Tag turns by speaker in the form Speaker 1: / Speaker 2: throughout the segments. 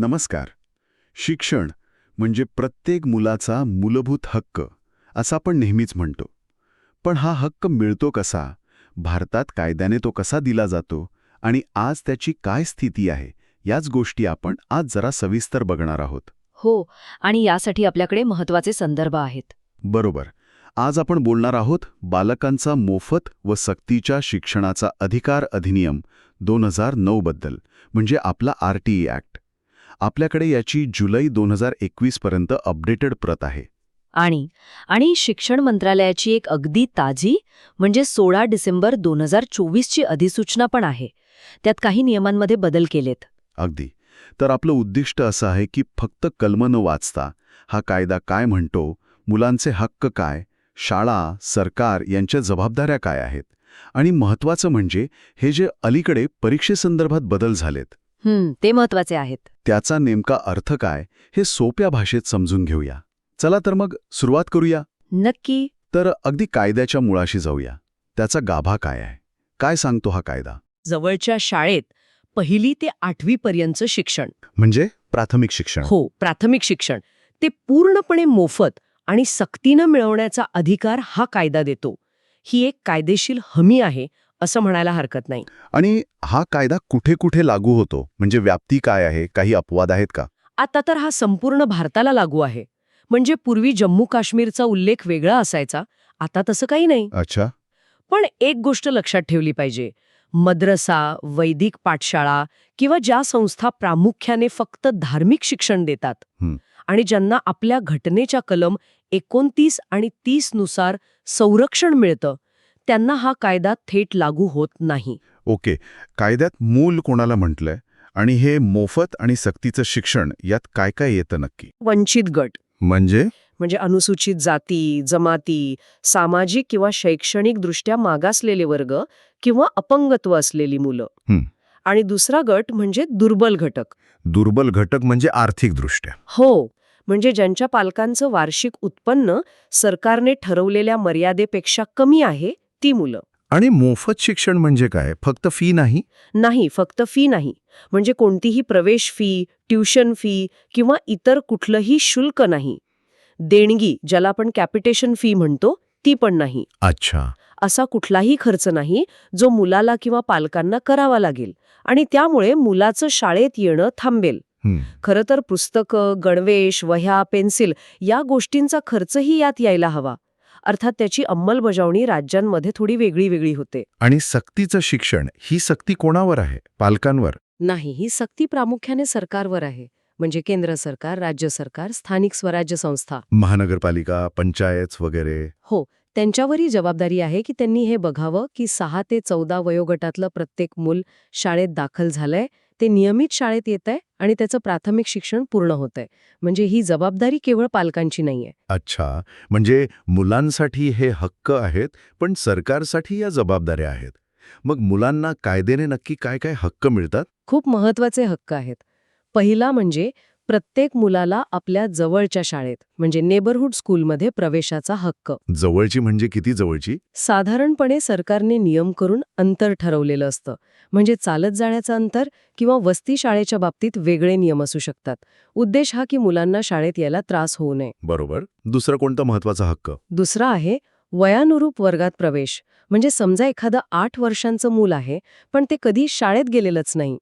Speaker 1: नमस्कार. शिक्षण म्हणजे प्रत्येक मुलाचा मूलभूत हक्क असं आपण नेहमीच म्हणतो. पण हा हक्क मिळतो कसा? भारतात कायद्याने तो कसा दिला जातो? आणि आज त्याची काय स्थिती आहे? याच गोष्टी आपण आज जरा सविस्तर बघणार आहोत.
Speaker 2: हो आणि यासाठी आपल्याकडे महत्त्वाचे संदर्भ आहेत.
Speaker 1: बरोबर. आज आपण बोलणार आहोत बालकांचा मोफत व सक्तीच्या शिक्षणाचा अधिकार अधिनियम दोन हजार नऊ बद्दल म्हणजे आपला आर टी ॲक्ट आपल्याकडे याची जुलै दोन हजार एकवीस पर्यंत अपडेटेड प्रत आहे.
Speaker 2: आणि आणि शिक्षण मंत्रालयाची एक अगदी ताजी म्हणजे सोळा डिसेंबर दोन हजार चोवीसची अधिसूचना पण आहे. त्यात काही नियमांमध्ये बदल केलेत.
Speaker 1: अगदी. तर आपलं उद्दिष्ट असं आहे की फक्त कलम न वाचता हा कायदा काय म्हणतो मुलांचे हक्क काय शाळा सरकार यांच्या जबाबदाऱ्या काय आहेत? आणि महत्त्वाचं म्हणजे हे जे अलीकडे परीक्षेसंदर्भात बदल झालेत.
Speaker 2: ते महत्त्वाचे आहेत.
Speaker 1: त्याचा नेमका अर्थ काय हे सोप्या भाषेत समजून घेऊया. चला तर मग सुरुवात करूया?
Speaker 2: नक्की.
Speaker 1: तर अगदी कायद्याच्या मुळाशी जाऊया. त्याचा गाभा काय आहे? काय सांगतो हा कायदा?
Speaker 3: जवळच्या शाळेत पहिली ते आठवी पर्यंतचं शिक्षण.
Speaker 1: म्हणजे प्राथमिक शिक्षण.
Speaker 3: हो प्राथमिक शिक्षण. ते पूर्णपणे मोफत आणि सक्तीनं मिळवण्याचा अधिकार हा कायदा देतो. ही एक कायदेशीर हमी आहे असं म्हणायला हरकत नाही.
Speaker 1: आणि हा कायदा कुठे कुठे लागू होतो? म्हणजे व्याप्ती काय आहे? काही अपवाद आहेत का?
Speaker 3: आता तर हा संपूर्ण भारताला लागू आहे. म्हणजे पूर्वी जम्मू काश्मीरचा उल्लेख वेगळा असायचा. आता तसं काही नाही.
Speaker 1: अच्छा.
Speaker 3: पण एक गोष्ट लक्षात ठेवली पाहिजे. मद्रसा वैदिक पाठशाळा किंवा ज्या संस्था प्रामुख्याने फक्त धार्मिक शिक्षण देतात. आणि ज्यांना आपल्या घटनेच्या कलम एकोणतीस आणि तीसनुसार संरक्षण मिळतं त्यांना हा कायदा थेट लागू होत नाही.
Speaker 1: ओके. कायद्यात मूल कोणाला म्हटलंय आणि हे मोफत आणि सक्तीचं शिक्षण यात काय काय येतं नक्की?
Speaker 3: वंचित गट.
Speaker 1: म्हणजे?
Speaker 3: म्हणजे अनुसूचित जाती जमाती सामाजिक किंवा शैक्षणिकदृष्ट्या मागासलेले वर्ग किंवा अपंगत्व असलेली मुलं. आणि दुसरा गट म्हणजे दुर्बल घटक.
Speaker 1: दुर्बल घटक म्हणजे आर्थिकदृष्ट्या
Speaker 3: हो. म्हणजे ज्यांच्या पालकांचं वार्षिक उत्पन्न सरकारने ठरवलेल्या मर्यादेपेक्षा कमी आहे ती मुलं.
Speaker 1: आणि मोफत शिक्षण म्हणजे काय? फक्त फी नाही?
Speaker 3: नाही फक्त फी नाही. म्हणजे कोणतीही प्रवेश फी ट्युशन फी किंवा इतर कुठलंही शुल्क नाही. देणगी ज्याला आपण कॅपिटेशन फी म्हणतो ती पण नाही.
Speaker 1: अच्छा.
Speaker 3: असा कुठलाही खर्च नाही जो मुलाला किंवा पालकांना करावा लागेल. आणि त्यामुळे मुलाचं शाळेत येणं थांबेल. खरं तर पुस्तकं गणवेश वह्या पेन्सिल या गोष्टींचा खर्चही यात यायला हवा. अर्थात त्याची अंमलबजावणी राज्यांमध्ये थोडी वेगळी वेगळी होते.
Speaker 1: आणि सक्तीचं शिक्षण ही सक्ती कोणावर आहे? पालकांवर?
Speaker 3: नाही ही सक्ती प्रामुख्याने सरकारवर आहे. म्हणजे केंद्र सरकार राज्य सरकार स्थानिक स्वराज्य संस्था.
Speaker 1: महानगरपालिका पंचायत वगैरे?
Speaker 3: हो त्यांच्यावरही जबाबदारी आहे की त्यांनी हे बघावं की सहा ते चौदा वयोगटातलं प्रत्येक मूल शाळेत दाखल झालंय ते नियमित शाळेत येत आहे आणि त्याचं प्राथमिक शिक्षण पूर्ण होत आहे. म्हणजे ही जबाबदारी केवळ पालकांची नाहीये
Speaker 1: अच्छा. म्हणजे मुलांसाठी हे हक्क आहेत पण सरकारसाठी या जबाबदाऱ्या आहेत. मग मुलांना कायद्याने नक्की काय काय हक्क मिळतात?
Speaker 3: खूप महत्त्वाचे हक्क आहेत. पहिला म्हणजे प्रत्येक मुलाला आपल्या जवळच्या शाळेत म्हणजे नेबरहुड स्कूलमध्ये प्रवेशाचा हक्क.
Speaker 1: जवळची म्हणजे किती जवळची?
Speaker 3: साधारणपणे सरकारने नियम करून अंतर ठरवलेलं असतं. म्हणजे चालत जाण्याचं अंतर किंवा वस्ती शाळेच्या बाबतीत वेगळे नियम असू शकतात. उद्देश हा की मुलांना शाळेत यायला त्रास होऊ नये.
Speaker 1: बरोबर. दुसरा कोणता महत्त्वाचा हक्क?
Speaker 3: दुसरा आहे वयानुरूप वर्गात प्रवेश. म्हणजे समजा एखादं आठ वर्षांचं मूल आहे पण ते कधी शाळेत गेलेलंच नाही.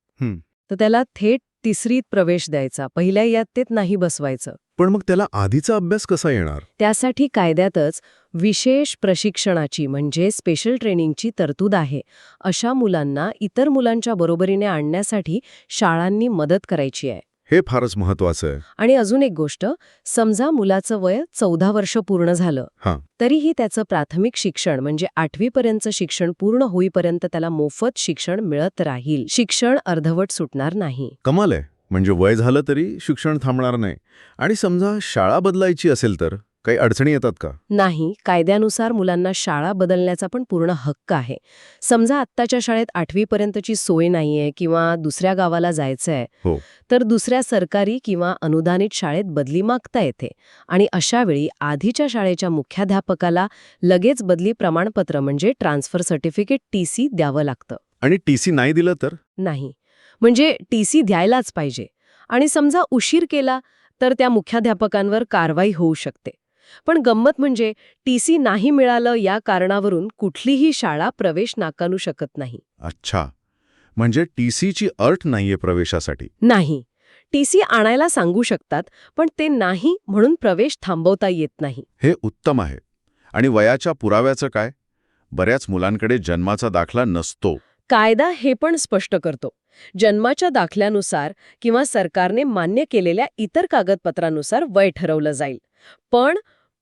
Speaker 3: तर त्याला थेट तिसरीत प्रवेश द्यायचा. पहिल्या इयत्तेत नाही बसवायचं.
Speaker 1: पण मग त्याला आधीचा अभ्यास कसा येणार?
Speaker 3: त्यासाठी कायद्यातच विशेष प्रशिक्षणाची म्हणजे स्पेशल ट्रेनिंगची तरतूद आहे. अशा मुलांना इतर मुलांच्या बरोबरीने आणण्यासाठी शाळांनी मदत करायची आहे.
Speaker 1: हे फारच महत्वाचं आहे.
Speaker 3: आणि अजून एक गोष्ट समजा मुलाचं वय चौदा वर्ष पूर्ण झालं. तरीही त्याचं प्राथमिक शिक्षण म्हणजे आठवीपर्यंतचं शिक्षण पूर्ण होईपर्यंत त्याला मोफत शिक्षण मिळत राहील. शिक्षण अर्धवट सुटणार नाही.
Speaker 1: कमाल आहे. म्हणजे वय झालं तरी शिक्षण थांबणार नाही. आणि समजा शाळा बदलायची असेल तर काही अडचणी येतात का?
Speaker 3: नाही कायद्यानुसार मुलांना शाळा बदलण्याचा पण पूर्ण हक्क आहे. समजा आत्ताच्या शाळेत आठवीपर्यंतची सोय नाहीये किंवा दुसऱ्या गावाला जायचंय
Speaker 1: हो.
Speaker 3: तर दुसऱ्या सरकारी किंवा अनुदानित शाळेत बदली मागता येते. आणि अशा वेळी आधीच्या शाळेच्या मुख्याध्यापकाला लगेच बदली प्रमाणपत्र म्हणजे ट्रान्सफर सर्टिफिकेट टीसी द्यावं लागतं.
Speaker 1: आणि टीसी नाही दिलं तर?
Speaker 3: नाही. म्हणजे टीसी द्यायलाच पाहिजे. आणि समजा उशीर केला तर त्या मुख्याध्यापकांवर कारवाई होऊ शकते. पण गंमत म्हणजे टीसी नाही मिळालं या कारणावरून कुठलीही शाळा प्रवेश नाकारू शकत नाही.
Speaker 1: अच्छा. म्हणजे टीसीची अट नाहीये प्रवेशासाठी?
Speaker 3: नाही. टीसी आणायला सांगू शकतात पण ते नाही म्हणून प्रवेश थांबवता येत नाही.
Speaker 1: हे उत्तम आहे. आणि वयाच्या पुराव्याचं काय? बऱ्याच मुलांकडे जन्माचा दाखला नसतो.
Speaker 3: कायदा हे पण स्पष्ट करतो. जन्माच्या दाखल्यानुसार किंवा सरकारने मान्य केलेल्या इतर कागदपत्रानुसार वय ठरवलं जाईल. पण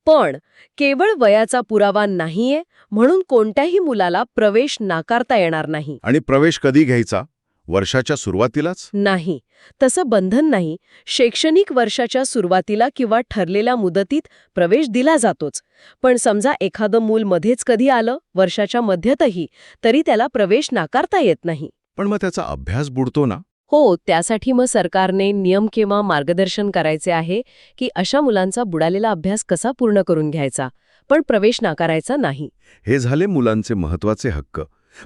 Speaker 3: पण केवळ वयाचा पुरावा नाहीये म्हणून कोणत्याही मुलाला प्रवेश नाकारता येणार नाही.
Speaker 1: आणि प्रवेश कधी घ्यायचा? वर्षाच्या सुरुवातीलाच?
Speaker 3: नाही. तसं बंधन नाही. शैक्षणिक वर्षाच्या सुरुवातीला किंवा ठरलेल्या मुदतीत प्रवेश दिला जातोच. पण समजा एखादं मूल मध्येच कधी आलं वर्षाच्या मध्यातही तरी त्याला प्रवेश नाकारता येत नाही.
Speaker 1: पण मग त्याचा अभ्यास बुडतो ना?
Speaker 3: हो त्यासाठी मग सरकारने नियम किंवा मार्गदर्शन करायचे आहे की अशा मुलांचा बुडालेला अभ्यास कसा पूर्ण करून घ्यायचा? पण प्रवेश नाकारायचा नाही.
Speaker 1: हे झाले मुलांचे महत्त्वाचे हक्क.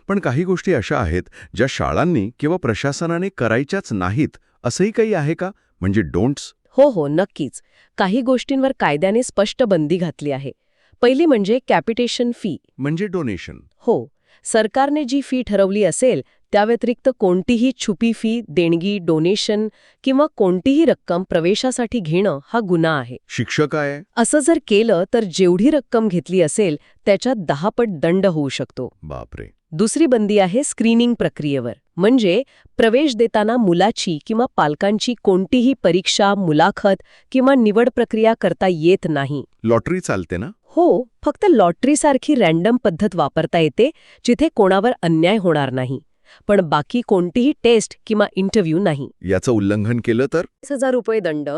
Speaker 1: पण काही गोष्टी अशा आहेत ज्या शाळांनी किंवा प्रशासनाने करायच्याच नाहीत असंही काही आहे का? म्हणजे डोंट्स?
Speaker 3: हो हो नक्कीच. काही गोष्टींवर कायद्याने स्पष्ट बंदी घातली आहे. पहिली म्हणजे कॅपिटेशन फी.
Speaker 1: म्हणजे डोनेशन.
Speaker 3: हो. सरकारने जी फी ठरवली असेल त्या व्यतिरिक्त कोणतीही छुपी फी देणगी डोनेशन किंवा कोणतीही रक्कम प्रवेशासाठी घेणं हा गुन्हा आहे.
Speaker 1: शिक्षक आहे?
Speaker 3: असं जर केलं तर जेवढी रक्कम घेतली असेल त्याच्यात दहा पट दंड होऊ शकतो.
Speaker 1: बापरे.
Speaker 3: दुसरी बंदी आहे स्क्रीनिंग प्रक्रियेवर. म्हणजे प्रवेश देताना मुलाची किंवा पालकांची कोणतीही परीक्षा मुलाखत किंवा निवड प्रक्रिया करता येत नाही.
Speaker 1: लॉटरी चालते ना?
Speaker 3: हो फक्त लॉटरीसारखी रॅन्डम पद्धत वापरता येते जिथे कोणावर अन्याय होणार नाही. पण बाकी कोणतीही टेस्ट किंवा इंटरव्ह्यू नाही.
Speaker 1: याचं उल्लंघन केलं तर?
Speaker 3: हजार रुपये दंड.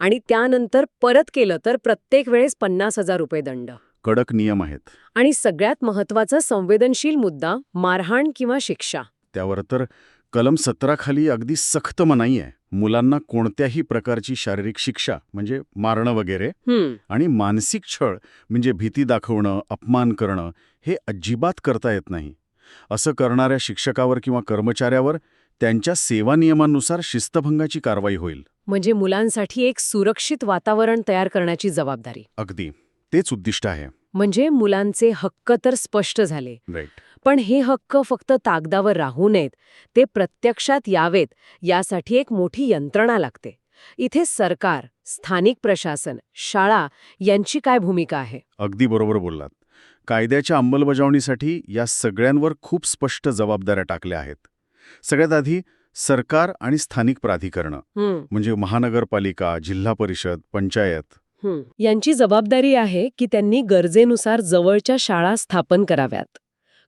Speaker 3: आणि त्यानंतर परत केलं तर प्रत्येक वेळेस पन्नास हजार रुपये दंड.
Speaker 1: कडक नियम आहेत.
Speaker 3: आणि सगळ्यात महत्त्वाचा संवेदनशील मुद्दा मारहाण किंवा शिक्षा.
Speaker 1: त्यावर तर कलम सतराखाली अगदी सक्त मनाई आहे. मुलांना कोणत्याही प्रकारची शारीरिक शिक्षा म्हणजे मारणं वगैरे आणि मानसिक छळ म्हणजे भीती दाखवणं अपमान करणं हे अजिबात करता येत नाही. असं करणाऱ्या शिक्षकावर किंवा कर्मचाऱ्यावर त्यांच्या सेवा नियमांनुसार शिस्तभंगाची कारवाई होईल.
Speaker 3: म्हणजे मुलांसाठी एक सुरक्षित वातावरण तयार करण्याची जबाबदारी.
Speaker 1: अगदी. तेच उद्दिष्ट आहे.
Speaker 3: म्हणजे मुलांचे हक्क तर स्पष्ट झाले.
Speaker 1: राईट
Speaker 3: पण हे हक्क फक्त कागदावर राहू नयेत. ते प्रत्यक्षात यावेत यासाठी एक मोठी यंत्रणा लागते. इथे सरकार स्थानिक प्रशासन शाळा यांची काय भूमिका आहे?
Speaker 1: अगदी बरोबर बोललात. कायद्याच्या अंमलबजावणीसाठी या सगळ्यांवर खूप स्पष्ट जबाबदाऱ्या टाकल्या आहेत. सगळ्यात आधी सरकार आणि स्थानिक प्राधिकरणं. म्हणजे महानगरपालिका जिल्हा परिषद पंचायत.
Speaker 3: यांची जबाबदारी आहे की त्यांनी गरजेनुसार जवळच्या शाळा स्थापन कराव्यात.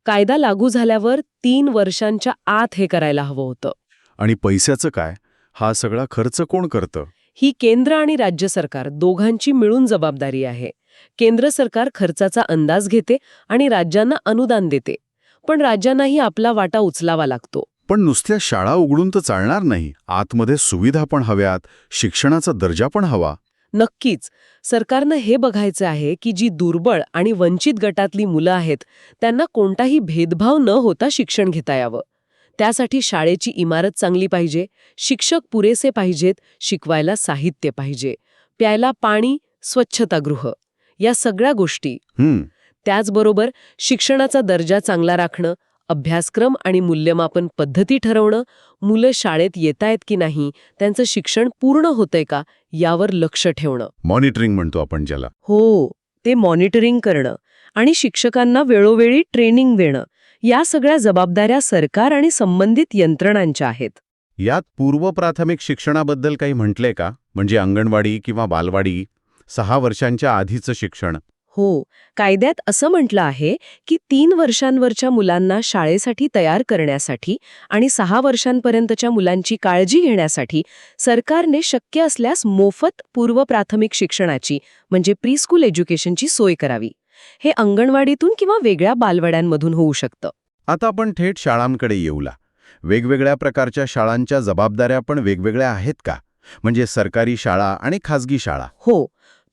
Speaker 3: कायदा लागू झाल्यावर तीन वर्षांच्या आत हे करायला हवं होतं.
Speaker 1: आणि पैशाचं काय? हा सगळा खर्च कोण करतं?
Speaker 3: ही केंद्र आणि राज्य सरकार दोघांची मिळून जबाबदारी आहे. केंद्र सरकार खर्चाचा अंदाज घेते आणि राज्यांना अनुदान देते. पण राज्यांनाही आपला वाटा उचलावा लागतो.
Speaker 1: पण नुसत्या शाळा उघडून तर चालणार नाही. आतमध्ये सुविधा पण हव्यात शिक्षणाचा दर्जा पण हवा.
Speaker 3: नक्कीच. सरकारनं हे बघायचं आहे की जी दुर्बळ आणि वंचित गटातली मुलं आहेत त्यांना कोणताही भेदभाव न होता शिक्षण घेता यावं. त्यासाठी शाळेची इमारत चांगली पाहिजे शिक्षक पुरेसे पाहिजेत शिकवायला साहित्य पाहिजे प्यायला पाणी स्वच्छतागृह या सगळ्या गोष्टी. त्याचबरोबर शिक्षणाचा दर्जा चांगला राखणं अभ्यासक्रम आणि मूल्यमापन पद्धती ठरवणं मुलं शाळेत येतायत की नाही त्यांचं शिक्षण पूर्ण होतंय का यावर लक्ष ठेवणं.
Speaker 1: मॉनिटरिंग म्हणतो आपण ज्याला.
Speaker 3: हो ते मॉनिटरिंग करणं आणि शिक्षकांना वेळोवेळी ट्रेनिंग देणं या सगळ्या जबाबदाऱ्या सरकार आणि संबंधित यंत्रणांच्या आहेत.
Speaker 1: यात पूर्व प्राथमिक शिक्षणाबद्दल काही म्हटलंय का? म्हणजे अंगणवाडी किंवा बालवाडी सहा वर्षांच्या आधीचं शिक्षण.
Speaker 3: हो कायद्यात असं म्हटलं आहे की तीन वर्षांवरच्या मुलांना शाळेसाठी तयार करण्यासाठी आणि सहा वर्षांपर्यंतच्या मुलांची काळजी घेण्यासाठी सरकारने शक्य असल्यास मोफत पूर्व प्राथमिक शिक्षणाची म्हणजे प्रीस्कूल एज्युकेशनची सोय करावी. हे अंगणवाडीतून किंवा वेगळ्या बालवाड्यांमधून होऊ शकतं.
Speaker 1: आता आपण थेट शाळांकडे येऊला. वेगवेगळ्या प्रकारच्या शाळांच्या जबाबदाऱ्या पण वेगवेगळ्या आहेत का? म्हणजे सरकारी शाळा आणि खाजगी शाळा.
Speaker 3: हो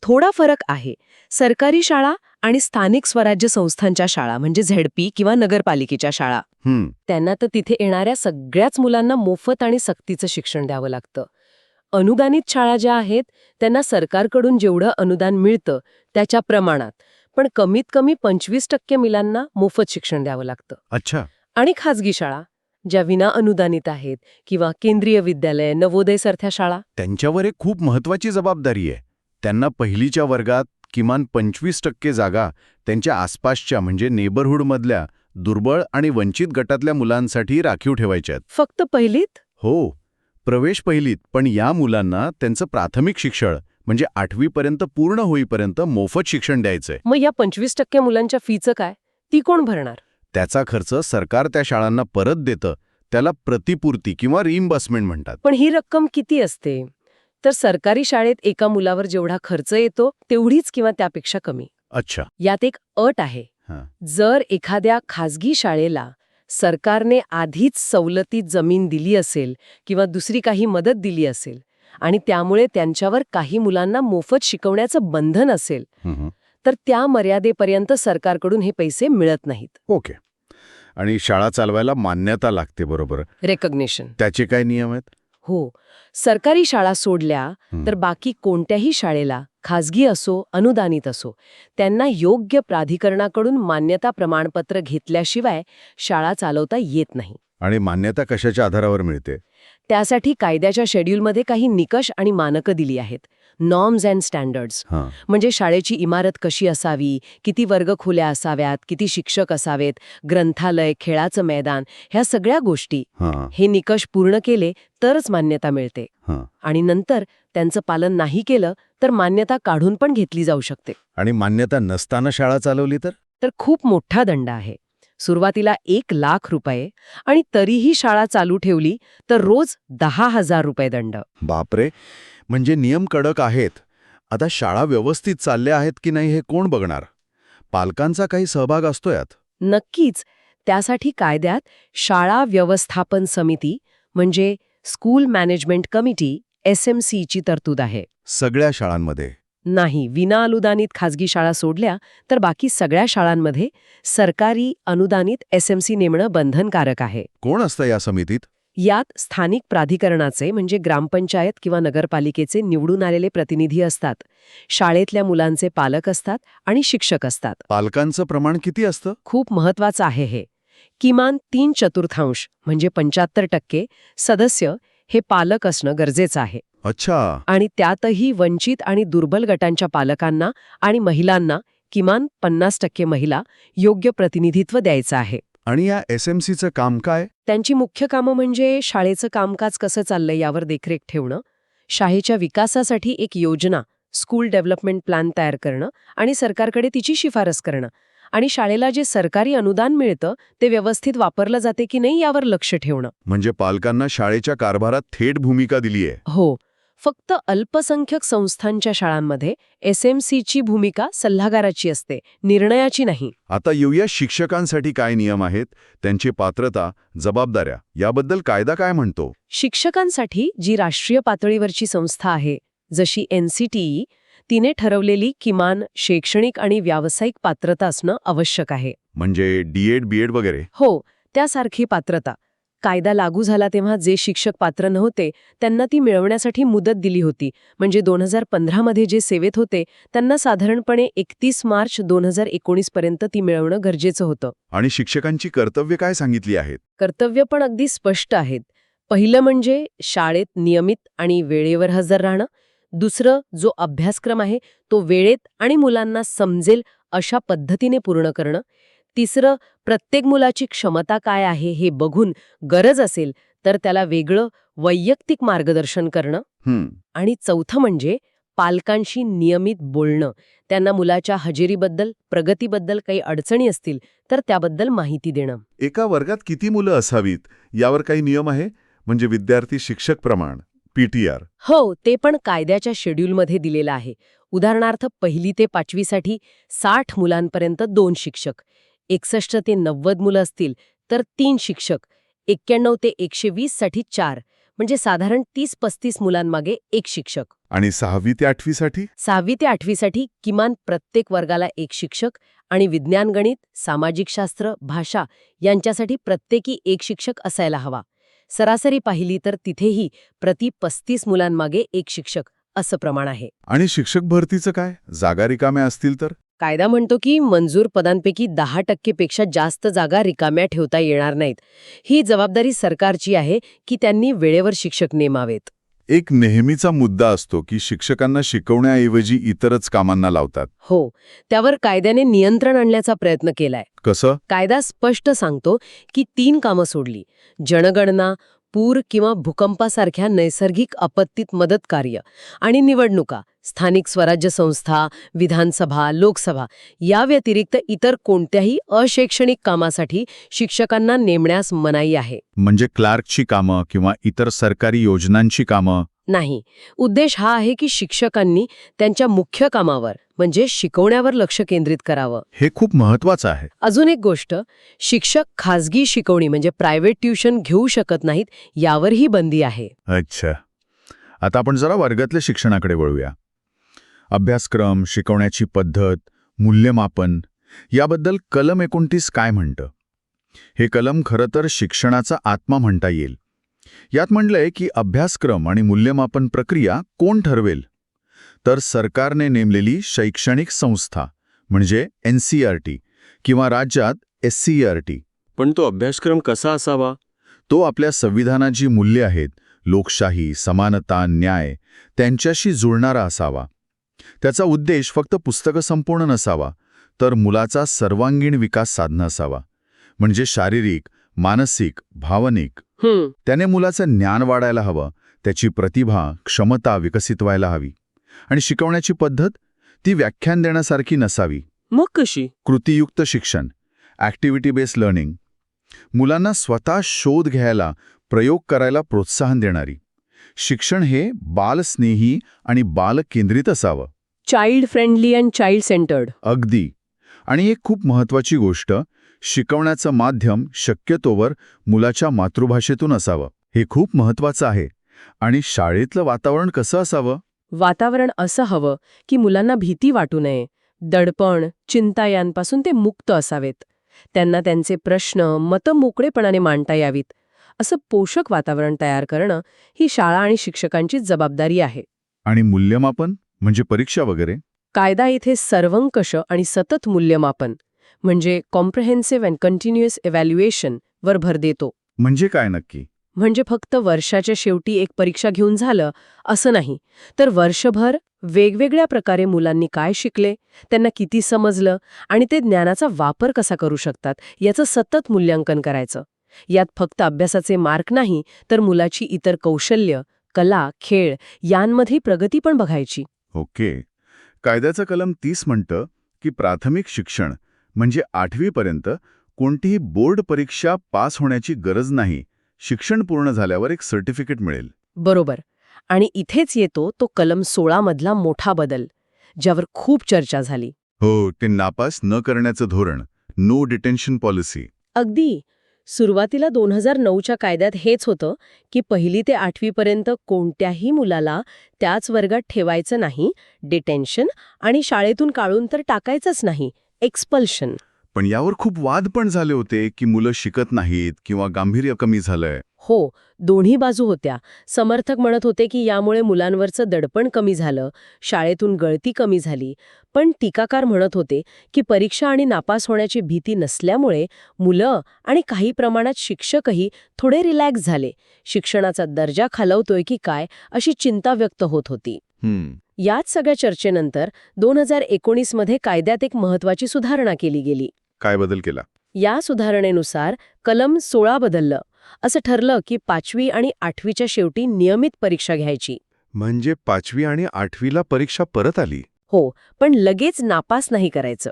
Speaker 3: थोडा फरक आहे. सरकारी शाळा आणि स्थानिक स्वराज्य संस्थांच्या शाळा म्हणजे झेडपी किंवा नगरपालिकेच्या शाळा. त्यांना तर तिथे येणाऱ्या सगळ्याच मुलांना मोफत आणि सक्तीचं शिक्षण द्यावं लागतं. अनुदानित शाळा ज्या आहेत त्यांना सरकारकडून जेवढं अनुदान मिळतं त्याच्या प्रमाणात. पण कमीत कमी पंचवीस टक्के मुलांना मोफत शिक्षण द्यावं लागतं.
Speaker 1: अच्छा.
Speaker 3: आणि खाजगी शाळा ज्या विना अनुदानित आहेत किंवा केंद्रीय विद्यालय नवोदय सारख्या शाळा.
Speaker 1: त्यांच्यावर एक खूप महत्वाची जबाबदारी आहे. त्यांना पहिलीच्या वर्गात किमान पंचवीस टक्के जागा त्यांच्या आसपासच्या म्हणजे नेबरहूडमधल्या दुर्बळ आणि वंचित गटातल्या मुलांसाठी राखीव ठेवायच्यात
Speaker 3: फक्त पहिलीत?
Speaker 1: हो. प्रवेश पहिलीत पण या मुलांना त्यांचं प्राथमिक शिक्षण म्हणजे आठवीपर्यंत पूर्ण होईपर्यंत मोफत शिक्षण द्यायचंय.
Speaker 3: मग या पंचवीस टक्के मुलांच्या फीचं काय? ती कोण भरणार?
Speaker 1: त्याचा खर्च सरकार त्या शाळांना परत देतं त्याला प्रतिपूर्ती किंवा रिइम्बर्समेंट म्हणतात.
Speaker 3: पण ही रक्कम किती असते? तर सरकारी शाळेत एका मुलावर जेवढा खर्च येतो तेवढीच किंवा त्यापेक्षा कमी.
Speaker 1: अच्छा.
Speaker 3: यात एक अट आहे.
Speaker 1: हां.
Speaker 3: जर एखाद्या खाजगी शाळेला सरकारने आधीच सवलतीत जमीन दिली असेल किंवा दुसरी काही मदत दिली असेल आणि त्यामुळे त्यांच्यावर काही मुलांना मोफत शिकवण्याचं बंधन असेल
Speaker 1: हं,
Speaker 3: तर त्या मर्यादेपर्यंत सरकारकडून हे पैसे मिळत नाहीत.
Speaker 1: ओके. आणि शाळा चालवायला मान्यता लागते बरोबर.
Speaker 3: रेकग्नेशन
Speaker 1: त्याचे काय नियम आहेत?
Speaker 3: हो सरकारी शाळा सोडल्या. तर बाकी कोणत्याही शाळेला खाजगी असो अनुदानित असो त्यांना योग्य प्राधिकरणाकडून मान्यता प्रमाणपत्र घेतल्याशिवाय शाळा चालवता येत नाही.
Speaker 1: आणि मान्यता कशाच्या आधारावर मिळते?
Speaker 3: त्यासाठी कायद्याच्या शेड्यूलमध्ये काही निकष आणि मानकं दिली आहेत. नॉर्म्स अँड स्टँडर्ड्स म्हणजे शाळेची इमारत कशी असावी? किती वर्ग खोल्या असाव्यात? किती शिक्षक असावेत? ग्रंथालय खेळाचं मैदान ह्या सगळ्या गोष्टी.
Speaker 1: हां.
Speaker 3: निकष पूर्ण केले तरच मान्यता मिळते. आणि नंतर त्यांचं पालन नाही केलं तर मान्यता काढून पण घेतली जाऊ शकते.
Speaker 1: आणि मान्यता नसताना शाळा चालवली तर?
Speaker 3: तर खूप मोठा दंड आहे. सुरुवातीला एक लाख रुपये आणि तरीही शाळा चालू ठेवली तर रोज दहा हजार रुपये दंड.
Speaker 1: बापरे. म्हणजे नियम कडक आहेत. आता शाळा व्यवस्थित चालल्या आहेत की नाही हे कोण बघणार? पालकांचा काही सहभाग असतो यात.
Speaker 3: नक्कीच. त्यासाठी कायद्यात शाळा व्यवस्थापन समिती म्हणजे school management committee S M ची तरतूद आहे.
Speaker 1: सगळ्या शाळांमध्ये.
Speaker 3: नाही विनाअनुदानित खाजगी शाळा सोडल्या तर बाकी सगळ्या शाळांमध्ये सरकारी अनुदानित एस एम सी नेमणं बंधनकारक आहे.
Speaker 1: कोण असतं या समितीत?
Speaker 3: यात स्थानिक प्राधिकरणाचे म्हणजे ग्रामपंचायत किंवा नगरपालिकेचे निवडून आलेले प्रतिनिधी असतात. शाळेतल्या मुलांचे पालक असतात आणि शिक्षक असतात.
Speaker 1: पालकांचं प्रमाण किती असतं?
Speaker 3: खूप महत्वाचं आहे हे. किमान तीन चतुर्थांश म्हणजे पंच्याहत्तर टक्के सदस्य हे पालक असणं गरजेचं आहे.
Speaker 1: अच्छा.
Speaker 3: आणि त्यातही वंचित आणि दुर्बल गटांच्या पालकांना आणि महिलांना किमान पन्नास टक्के महिला योग्य प्रतिनिधित्व द्यायचं आहे.
Speaker 1: आणि या एस एम सीचं काम काय?
Speaker 3: त्यांची मुख्य कामं म्हणजे शाळेचं कामकाज कसं चाललंय यावर देखरेख ठेवणं शाळेच्या विकासासाठी एक योजना स्कूल डेव्हलपमेंट प्लॅन तयार करणं आणि सरकारकडे तिची शिफारस करणं. आणि शाळेला जे सरकारी अनुदान मिळतं ते व्यवस्थित वापरलं जाते की नाही यावर लक्ष ठेवणं.
Speaker 1: म्हणजे पालकांना शाळेच्या कारभारात थेट भूमिका दिलीये.
Speaker 3: हो फक्त अल्पसंख्यक संस्थांच्या शाळांमध्ये एस एम सीची भूमिका सल्लागाराची असते निर्णयाची नाही.
Speaker 1: आता येऊया शिक्षकांसाठी काय नियम आहेत त्यांची पात्रता जबाबदाऱ्या याबद्दल कायदा काय म्हणतो?
Speaker 3: शिक्षकांसाठी जी राष्ट्रीय पातळीवरची संस्था आहे जशी एनसीटीई तिने ठरवलेली किमान शैक्षणिक आणि व्यावसायिक पात्रता असणं आवश्यक आहे.
Speaker 1: म्हणजे डीएड बीएड वगैरे?
Speaker 3: हो त्यासारखी पात्रता. कायदा लागू झाला तेव्हा जे शिक्षक पात्र नव्हते त्यांना ती मिळवण्यासाठी मुदत दिली होती. म्हणजे दोन हजार पंधरामध्ये जे सेवेत होते त्यांना साधारणपणे एकतीस मार्च दोन हजार एकोणीस पर्यंत ती मिळवणं गरजेचं होतं.
Speaker 1: आणि शिक्षकांची कर्तव्य काय सांगितली आहेत?
Speaker 3: कर्तव्य पण अगदी स्पष्ट आहेत. पहिलं म्हणजे शाळेत नियमित आणि वेळेवर हजर राहणं. दुसरं जो अभ्यासक्रम आहे तो वेळेत आणि मुलांना समजेल अशा पद्धतीने पूर्ण करणं. तिसरं प्रत्येक मुलाची क्षमता काय आहे हे बघून गरज असेल तर त्याला वेगळं वैयक्तिक मार्गदर्शन करणं. आणि चौथं म्हणजे पालकांशी नियमित बोलणं. त्यांना मुलाच्या हजेरीबद्दल प्रगतीबद्दल काही अडचणी असतील तर त्याबद्दल माहिती देणं.
Speaker 1: एका वर्गात किती मुलं असावीत? यावर काही नियम आहे? म्हणजे विद्यार्थी शिक्षक प्रमाण पीटीआर
Speaker 3: हो ते पण कायद्याच्या शेड्यूलमध्ये दिलेलं आहे. उदाहरणार्थ पहिली ते पाचवीसाठी साठ मुलांपर्यंत दोन शिक्षक. एकसष्ट ते नव्वद मुलं असतील तर तीन शिक्षक एक्क्याण्णव ते एकशे वीससाठी चार म्हणजे साधारण तीस पस्तीस मुलांमागे एक शिक्षक.
Speaker 1: आणि सहावी ते आठवीसाठी
Speaker 3: सहावी ते आठवीसाठी किमान प्रत्येक वर्गाला एक शिक्षक आणि विज्ञान गणित सामाजिक शास्त्र भाषा यांच्यासाठी प्रत्येकी एक शिक्षक असायला हवा. सरासरी पाहिली तर तिथेही प्रति पस्तीस मुलांमागे एक शिक्षक असं प्रमाण आहे.
Speaker 1: आणि शिक्षक भरतीचं काय? जागा रिकाम्या असतील तर?
Speaker 3: कायदा म्हणतो की मंजूर पदांपैकी दहा टक्केपेक्षा जास्त जागा रिकाम्या ठेवता येणार नाहीत. ही जबाबदारी सरकारची आहे की त्यांनी वेळेवर शिक्षक नेमावेत.
Speaker 1: एक नेहमीचा मुद्दा असतो की शिक्षकांना शिकवण्याऐवजी इतरच कामांना लावतात.
Speaker 3: हो त्यावर कायद्याने नियंत्रण आणण्याचा प्रयत्न केलाय.
Speaker 1: कसं?
Speaker 3: कायदा स्पष्ट सांगतो की तीन कामं सोडली. जनगणना पूर किंवा भूकंपासारख्या नैसर्गिक आपत्तीत मदत कार्य. आणि निवडणुका स्थानिक स्वराज्य संस्था विधानसभा लोकसभा या व्यतिरिक्त इतर कोणत्याही अशैक्षणिक कामासाठी शिक्षकांना नेमण्यास मनाई आहे.
Speaker 1: म्हणजे क्लार्कची कामं किंवा इतर सरकारी योजनांची कामं?
Speaker 3: नाही. उद्देश हा आहे की शिक्षकांनी त्यांच्या मुख्य कामावर म्हणजे शिकवण्यावर लक्ष केंद्रित करावं.
Speaker 1: हे खूप महत्वाचं आहे.
Speaker 3: अजून एक गोष्ट शिक्षक खाजगी शिकवणी म्हणजे प्रायव्हेट ट्युशन घेऊ शकत नाहीत यावरही बंदी आहे.
Speaker 1: अच्छा. आता आपण जरा वर्गातल्या शिक्षणाकडे वळूया. अभ्यासक्रम शिकवण्याची पद्धत मूल्यमापन याबद्दल कलम एकोणतीस काय म्हणतं? हे कलम खरं तर शिक्षणाचा आत्मा म्हणता येईल. यात म्हणलंय की अभ्यासक्रम आणि मूल्यमापन प्रक्रिया कोण ठरवेल? तर सरकारने नेमलेली शैक्षणिक संस्था म्हणजे एन सी आर टी किंवा राज्यात एस सी आर टी.
Speaker 4: पण तो अभ्यासक्रम कसा असावा?
Speaker 1: तो आपल्या संविधानाची मूल्ये आहेत लोकशाही समानता न्याय त्यांच्याशी जुळणारा असावा. त्याचा उद्देश फक्त पुस्तकं संपूर्ण नसावा तर मुलाचा सर्वांगीण विकास साधणं असावा. म्हणजे शारीरिक मानसिक भावनिक त्याने मुलाचं ज्ञान वाढायला हवं त्याची प्रतिभा क्षमता विकसित व्हायला हवी. आणि शिकवण्याची पद्धत ती व्याख्यान देण्यासारखी नसावी.
Speaker 4: मग कशी?
Speaker 1: कृतीयुक्त शिक्षण ॲक्टिव्हिटी बेस्ड लर्निंग मुलांना स्वतः शोध घ्यायला प्रयोग करायला प्रोत्साहन देणारी. शिक्षण हे बालस्नेही आणि बालकेंद्रित असावं.
Speaker 3: Child friendly and child centred
Speaker 1: अगदी. आणि एक खूप महत्वाची गोष्ट शिकवण्याचं माध्यम शक्यतोवर मुलाच्या मातृभाषेतून असावं. हे खूप महत्वाचं आहे. आणि शाळेतलं वातावरण कसं असावं?
Speaker 3: वातावरण असं हवं की मुलांना भीती वाटू नये. दडपण चिंता यांपासून ते मुक्त असावेत. त्यांना त्यांचे प्रश्न मतं मोकळेपणाने मांडता यावीत. असं पोषक वातावरण तयार करणं ही शाळा आणि शिक्षकांची जबाबदारी आहे.
Speaker 1: आणि मूल्यमापन म्हणजे परीक्षा वगैरे?
Speaker 3: कायदा इथे सर्वंकष आणि सतत मूल्यमापन. म्हणजे कॉम्प्रहेन्सिव्ह अँड कंटिन्युअस इव्हॅल्युएशन वर भर देतो.
Speaker 1: म्हणजे काय नक्की?
Speaker 3: म्हणजे फक्त वर्षाच्या शेवटी एक परीक्षा घेऊन झालं असं नाही. तर वर्षभर वेगवेगळ्या प्रकारे मुलांनी काय शिकले त्यांना किती समजलं आणि ते ज्ञानाचा वापर कसा करू शकतात याचं सतत मूल्यांकन करायचं. यात फक्त अभ्यासाचे मार्क नाही तर मुलाची इतर कौशल्य कला खेळ यांमध्ये प्रगती पण बघायची.
Speaker 1: ओके. कायद्याचं कलम तीस म्हणतं की प्राथमिक शिक्षण म्हणजे आठवीपर्यंत कोणतीही बोर्ड परीक्षा पास होण्याची गरज नाही. शिक्षण पूर्ण झाल्यावर एक सर्टिफिकेट मिळेल.
Speaker 3: बरोबर. आणि इथेच येतो तो कलम सोळा मधला मोठा बदल ज्यावर खूप चर्चा झाली.
Speaker 1: हो ते नापास न करण्याचं धोरण नो डिटेन्शन पॉलिसी
Speaker 3: अगदी. सुरुवातीला दोन हजार नऊच्या कायद्यात हेच होतं की पहिली ते आठवीपर्यंत कोणत्याही मुलाला त्याच वर्गात ठेवायचं नाही डिटेन्शन आणि शाळेतून काढून तर टाकायचंच नाही. एक्सपल्शन
Speaker 1: पण यावर खूप वाद पण झाले होते की मुलं शिकत नाहीत किंवा गांभीर्य कमी झालंय.
Speaker 3: हो दोन्ही बाजू होत्या. समर्थक म्हणत होते की यामुळे मुलांवरचं दडपण कमी झालं शाळेतून गळती कमी झाली. पण टीकाकार म्हणत होते की परीक्षा आणि नापास होण्याची भीती नसल्यामुळे मुलं आणि काही प्रमाणात शिक्षकही थोडे रिलॅक्स झाले. शिक्षणाचा दर्जा खालवतोय की काय अशी चिंता व्यक्त होत होती. याच सगळ्या चर्चेनंतर दोन हजार एकोणीसमध्ये कायद्यात एक महत्वाची सुधारणा केली गेली.
Speaker 1: काय बदल केला?
Speaker 3: या सुधारणेनुसार कलम सोळा बदललं. असं ठरलं की पाचवी आणि आठवीच्या शेवटी नियमित परीक्षा घ्यायची.
Speaker 5: म्हणजे पाचवी आणि आठवीला परीक्षा परत आली?
Speaker 3: हो पण लगेच नापास नाही करायचं.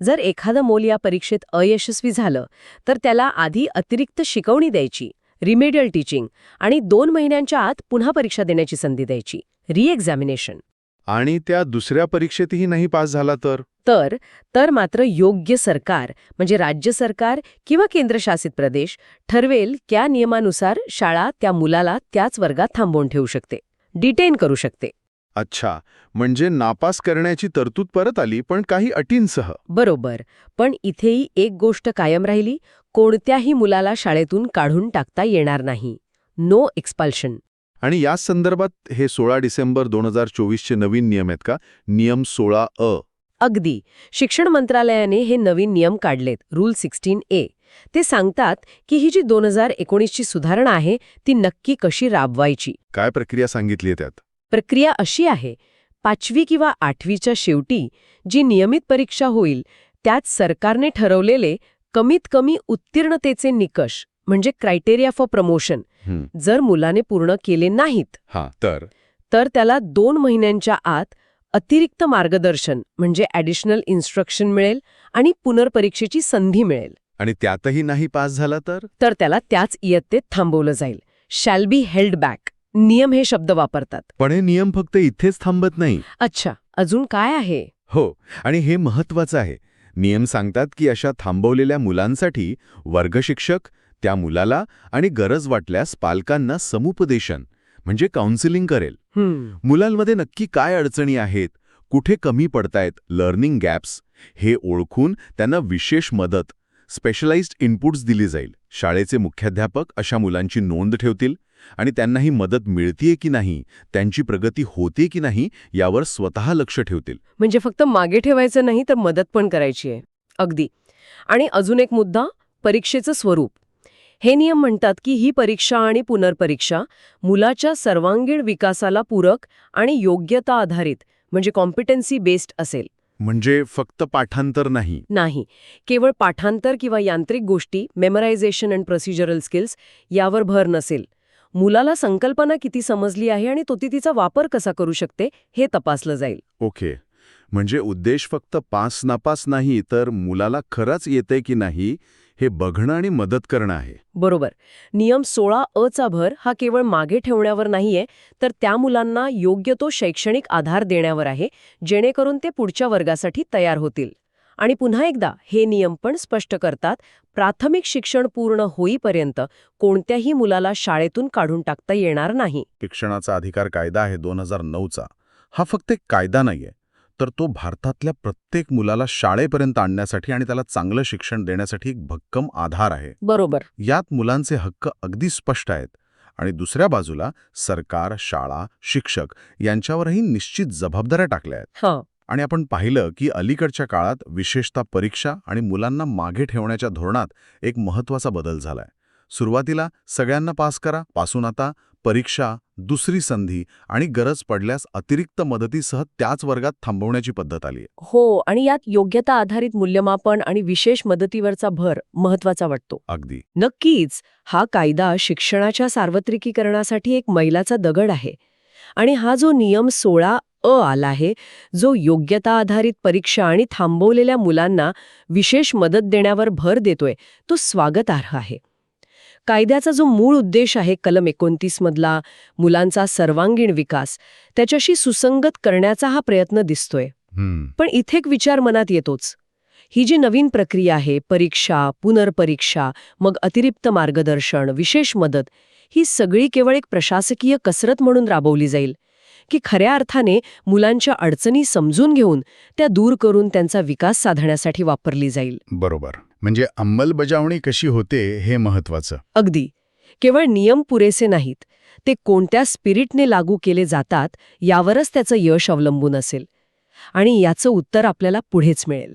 Speaker 3: जर एखादं मोल या परीक्षेत अयशस्वी झालं तर त्याला आधी अतिरिक्त शिकवणी द्यायची रिमेडियल टीचिंग आणि दोन महिन्यांच्या आत पुन्हा परीक्षा देण्याची संधी द्यायची रिएक्झामिनेशन
Speaker 5: आणि त्या दुसऱ्या परीक्षेतही नाही पास झाला तर?
Speaker 3: तर तर मात्र योग्य सरकार म्हणजे राज्य सरकार किंवा केंद्रशासित प्रदेश ठरवेल त्या नियमानुसार शाळा त्या मुलाला त्याच वर्गात थांबवून ठेवू शकते डिटेन करू शकते.
Speaker 5: अच्छा म्हणजे नापास करण्याची तरतूद परत आली पण काही अटींसह?
Speaker 3: बरोबर पण इथेही एक गोष्ट कायम राहिली कोणत्याही मुलाला शाळेतून काढून टाकता येणार नाही. नो एक्सपाल्शन
Speaker 5: आणि याच संदर्भात हे सोळा डिसेंबर दोन हजार चोवीसचे नवीन नियम आहेत का? नियम सोळा अ.
Speaker 3: अगदी. शिक्षण मंत्रालयाने हे नवीन नियम काढलेत. रूल सिक्स्टीन ए ते सांगतात की ही जी दोन हजार एकोणीसची सुधारणा आहे ती नक्की कशी राबवायची?
Speaker 5: काय प्रक्रिया सांगितली आहे त्यात?
Speaker 3: प्रक्रिया अशी आहे. पाचवी किंवा आठवीच्या शेवटी जी नियमित परीक्षा होईल त्यात सरकारने ठरवलेले कमीत कमी उत्तीर्णतेचे निकष म्हणजे क्रायटेरिया फॉर प्रमोशन. जर मुलाने पूर्ण केले नाहीत
Speaker 5: हा तर?
Speaker 3: तर त्याला दोन महिन्यांच्या आत अतिरिक्त मार्गदर्शन म्हणजे ॲडिशनल इन्स्ट्रक्शन मिळेल आणि पुनर्परीक्षेची संधी मिळेल.
Speaker 5: आणि त्यातही नाही पास झाला तर?
Speaker 3: तर त्याला त्याच इयत्तेत थांबवलं जाईल. शॅल बी हेल्ड बॅक नियम हे शब्द वापरतात.
Speaker 5: पण हे नियम फक्त इथेच थांबत नाही.
Speaker 3: अच्छा अजून काय आहे?
Speaker 5: हो आणि हे महत्वाचं आहे. नियम सांगतात की अशा थांबवलेल्या मुलांसाठी वर्गशिक्षक त्या मुलाला आणि गरज वाटल्यास पालकांना समुपदेशन म्हणजे काउन्सिलिंग करेल. मुलांमध्ये नक्की काय अडचणी आहेत कुठे कमी पडतायत लर्निंग गॅप्स हे ओळखून त्यांना विशेष मदत स्पेशलाइज्ड इनपुट्स दिली जाईल. शाळेचे मुख्याध्यापक अशा मुलांची नोंद ठेवतील आणि त्यांना ही मदत मिळतीये की नाही त्यांची प्रगती होते की नाही यावर स्वतः लक्ष ठेवतील.
Speaker 3: म्हणजे फक्त मागे ठेवायचं नाही तर मदत पण करायची आहे अगदी. आणि अजून एक मुद्दा परीक्षेचं स्वरूप. हे नियम म्हणतात की ही परीक्षा आणि पुनर्परीक्षा मुलाच्या सर्वांगीण विकासाला पूरक आणि योग्यता आधारित म्हणजे कॉम्पिटन्सी बेस्ड असेल.
Speaker 5: म्हणजे फक्त पाठांतर नाही.
Speaker 3: नाही. केवळ पाठांतर किंवा यांत्रिक गोष्टी मेमरायझेशन अँड प्रोसिजरल स्किल्स यावर भर नसेल. मुलाला संकल्पना किती समजली आहे आणि तो ती तिचा वापर कसा करू शकते हे तपासलं जाईल.
Speaker 5: ओके. म्हणजे उद्देश फक्त पास नापास नाही तर मुलाला खरंच येतंय की नाही हे बघणं आणि मदत करणं आहे.
Speaker 3: बरोबर. नियम सोळा अ चा भर हा केवळ मागे ठेवण्यावर नाहीये तर त्या मुलांना योग्य तो शैक्षणिक आधार देण्यावर आहे जेणेकरून ते पुढच्या वर्गासाठी तयार होतील. आणि पुन्हा एकदा हे नियम पण स्पष्ट करतात प्राथमिक शिक्षण पूर्ण होईपर्यंत कोणत्याही मुलाला शाळेतून काढून टाकता येणार नाही.
Speaker 1: शिक्षणाचा अधिकार कायदा आहे दोन हजार नऊचा हा फक्त एक कायदा नाहीये. तर तो भारतातल्या प्रत्येक मुलाला शाळेपर्यंत आणण्यासाठी आणि त्याला चांगलं शिक्षण देण्यासाठी एक भक्कम आधार आहे.
Speaker 3: बरोबर.
Speaker 1: यात मुलांचे हक्क अगदी स्पष्ट आहेत. आणि दुसऱ्या बाजूला सरकार शाळा शिक्षक यांच्यावरही निश्चित जबाबदाऱ्या टाकल्या आहेत.
Speaker 3: हां.
Speaker 1: आणि आपण पाहिलं की अलीकडच्या काळात विशेषतः परीक्षा आणि मुलांना मागे ठेवण्याच्या धोरणात एक महत्त्वाचा बदल झालाय. सुरुवातीला सगळ्यांना पास करा पासून आता परीक्षा दुसरी संधी आणि गरज पडल्यास अतिरिक्त मदतीसह त्याच वर्गात थांबवण्याची पद्धत आली
Speaker 3: हो आणि यात योग्यता आधारित मूल्यमापन आणि विशेष मदतीवरचा भर महत्त्वाचा वाटतो.
Speaker 1: अगदी.
Speaker 3: नक्कीच हा कायदा शिक्षणाच्या सार्वत्रिकीकरणासाठी एक मैलाचा दगड आहे. आणि हा जो नियम सोळा अ आला आहे जो योग्यता आधारित परीक्षा आणि थांबवलेल्या मुलांना विशेष मदत देण्यावर भर देतोय तो स्वागतार्ह आहे. कायद्याचा जो मूळ उद्देश आहे कलम एकोणतीस मधला मुलांचा सर्वांगीण विकास त्याच्याशी सुसंगत करण्याचा हा प्रयत्न दिसतोय. पण इथे एक विचार मनात येतोच. ही जी नवीन प्रक्रिया आहे परीक्षा पुनर्परीक्षा मग अतिरिक्त मार्गदर्शन विशेष मदत ही सगळी केवळ एक प्रशासकीय कसरत म्हणून राबवली जाईल की खऱ्या अर्थाने मुलांच्या अडचणी समजून घेऊन त्या दूर करून त्यांचा विकास साधण्यासाठी वापरली जाईल.
Speaker 1: बरोबर. म्हणजे अंमलबजावणी कशी होते हे महत्वाचं
Speaker 3: अगदी. केवळ नियम पुरेसे नाहीत. ते कोणत्या स्पिरिटने लागू केले जातात यावरच त्याचं यश अवलंबून असेल. आणि याचं उत्तर आपल्याला पुढेच मिळेल.